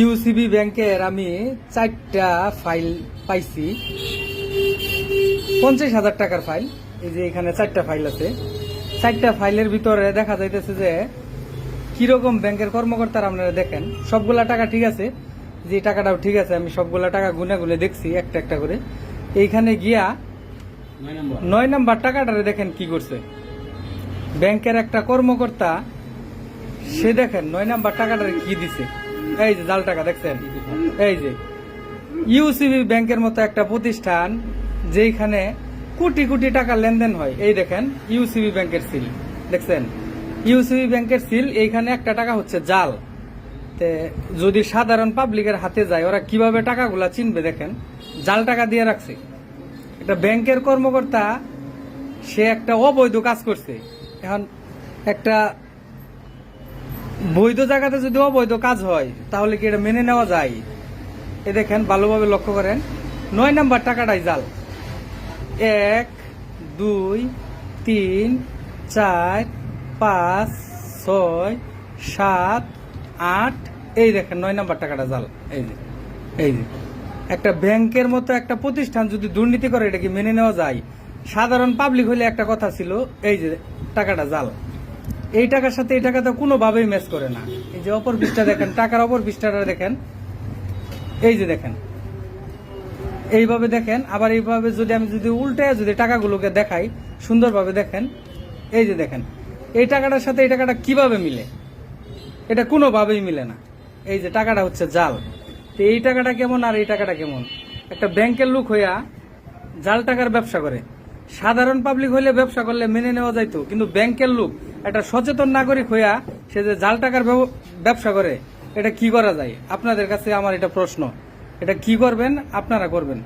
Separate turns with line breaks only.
UCB ব্যাংকের আমি চারটা ফাইল পাইছি। পঞ্চাশ হাজার টাকার ফাইল এই যে এখানে চারটা ফাইল আছে। চারটা ফাইলের ভিতরে দেখা যাইতেছে যে কীরকম ব্যাংকের কর্মকর্তারা আপনারা দেখেন সবগুলা টাকা ঠিক আছে। যে টাকাটাও ঠিক আছে আমি সবগুলা টাকা গুনে গুনে দেখছি একটা একটা করে। এইখানে গিয়া
নয় নম্বর।
টাকাটারে দেখেন কি করছে। ব্যাংকের একটা কর্মকর্তা সে দেখেন নয় নাম্বার টাকাটারে কি দিছে। এই যে জাল টাকা দেখছেন? এই যে ইউসিবি ব্যাংকের মতো একটা প্রতিষ্ঠান যেখানে কোটি কোটি টাকা লেনদেন হয়। এই দেখেন ইউসিবি ব্যাংকের সিল দেখছেন? ইউসিবি ব্যাংকের সিল এইখানে একটা টাকা হচ্ছে জাল। তে যদি সাধারণ পাবলিকের হাতে যায়, ওরা কীভাবে টাকাগুলা চিনবে দেখেন? জাল টাকা দিয়ে রাখছে। একটা ব্যাংকের কর্মকর্তা, সে একটা অবৈধ কাজ করছে। এখন একটা বৈধ জায়গাতে যদি অবৈধ কাজ হয়, তাহলে কি এটা মেনে নেওয়া যায়? এ দেখেন, ভালোভাবে লক্ষ্য করেন। নয় নাম্বার টাকাটাই জাল। এক, দুই, তিন, চার, পাঁচ, ছয়, সাত, আট। এই দেখেন, নয় নাম্বার টাকাটা জাল। এই যে এই যে। একটা ব্যাংকের মতো একটা প্রতিষ্ঠান যদি দুর্নীতি করে, এটা কি মেনে নেওয়া যায়? সাধারণ পাবলিক হলে একটা কথা ছিল, এই যে টাকাটা জাল। এই টাকার সাথে এই টাকা তো কোনোভাবেই ম্যাচ করে না। এই যে অপর পৃষ্ঠা দেখেন, টাকার অপর পৃষ্ঠাটা দেখেন। এই যে দেখেন, এইভাবে দেখেন, আবার এইভাবে যদি আমি যদি উল্টে যদি টাকাগুলোকে দেখাই, সুন্দরভাবে দেখেন, এই যে দেখেন, এই টাকাটার সাথে এই টাকাটা কীভাবে মিলে? এটা কোনোভাবেই মিলে না। এই যে টাকাটা হচ্ছে জাল। তো এই টাকাটা কেমন আর এই টাকাটা কেমন? একটা ব্যাংকের লোক হইয়া জাল টাকার ব্যবসা করে। সাধারণ পাবলিক হইলে ব্যবসা করলে মেনে নেওয়া যাইতো, কিন্তু ব্যাংকের লোক একটা সচেতন নাগরিক হইয়া সে যে জাল টাকার ব্যবসা করে, এটা কি করা যায়? আপনাদের কাছে আমার এটা প্রশ্ন। এটা কি করবেন? আপনারা করবেন।